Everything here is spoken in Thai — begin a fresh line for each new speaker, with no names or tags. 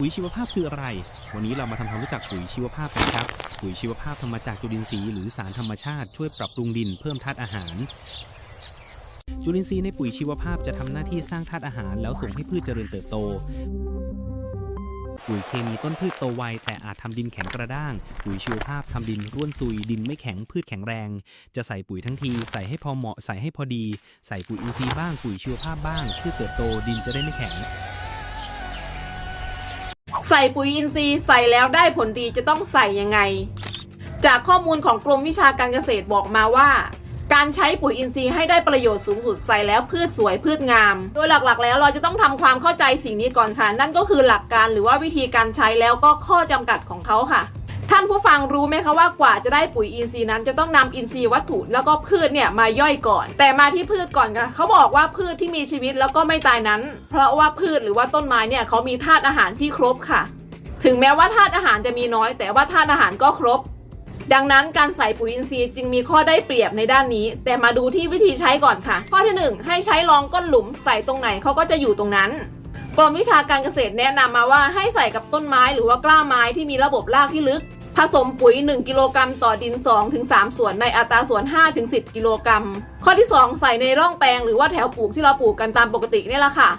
ปุ๋ยชีวภาพคืออะไร วันนี้เรามาทำความรู้จักปุ๋ยชีวภาพกันครับ ปุ๋ยชีวภาพทำมาจากจุลินทรีย์หรือสารธรรมชาติช่วยปรับปรุงดินเพิ่มธาตุอาหาร จุลินทรีย์ในปุ๋ยชีวภาพจะทำหน้าที่สร้างธาตุอาหาร แล้วส่งให้พืชเจริญเติบโต ปุ๋ยเคมีต้นพืชโตไวแต่อาจทำดินแข็งกระด้าง ปุ๋ยชีวภาพทำดินร่วนซุยดินไม่แข็งพืชแข็งแรง จะใส่ปุ๋ยทั้งทีใส่ให้พอเหมาะใส่ให้พอดี ใส่ปุ๋ยอินทรีย์บ้างปุ๋ยชีวภาพบ้างพืชเติบโตดินจะได้ไม่แข็ง
ใส่ปุ๋ยอินทรีย์ใส่แล้วได้ผลดีจะต้องใส่ยังไง จากข้อมูลของกรมวิชาการเกษตรบอกมาว่า การใช้ปุ๋ยอินทรีย์ให้ได้ประโยชน์สูงสุดใส่แล้วพืชสวยพืชงาม โดยหลักๆ แล้วเราจะต้องทำความเข้าใจสิ่งนี้ก่อนค่ะ นั่นก็คือหลักการหรือว่าวิธีการใช้แล้วก็ข้อจำกัดของเขาค่ะ ท่านผู้ฟังรู้ไหมคะว่ากว่าจะได้ปุ๋ยอินทรีย์นั้น จะต้องนำอินทรีย์วัตถุแล้วก็พืชเนี่ยมาย่อยก่อน แต่มาที่พืชก่อนค่ะเขาบอกว่าพืชที่มีชีวิตแล้วก็ไม่ตายนั้น เพราะว่าพืชหรือว่าต้นไม้เนี่ยเขามีธาตุอาหารที่ครบค่ะ ถึงแม้ว่าธาตุอาหารจะมีน้อย แต่ว่าธาตุอาหารก็ครบ ดังนั้นการใส่ปุ๋ยอินทรีย์จึงมีข้อได้เปรียบในด้านนี้ แต่มาดูที่วิธีใช้ก่อนค่ะ ข้อที่หนึ่งให้ใช้รองก้นหลุมใส่ตรงไหนเขาก็จะอยู่ตรงนั้น กรมวิชาการเกษตรแนะนำมาว่าให้ใส่กับต้นไม้หรือว่ากล้าไม้ที่มีระบบรากที่ลึก ผสมปุ๋ย 1 กิโลกรัมต่อดิน 2-3 ส่วนในอัตราส่วน 5-10 กิโลกรัม ข้อที่ 2 ใส่ในร่องแปลงหรือว่าแถวปลูกที่เราปลูกกันตามปกตินี่แหละค่ะ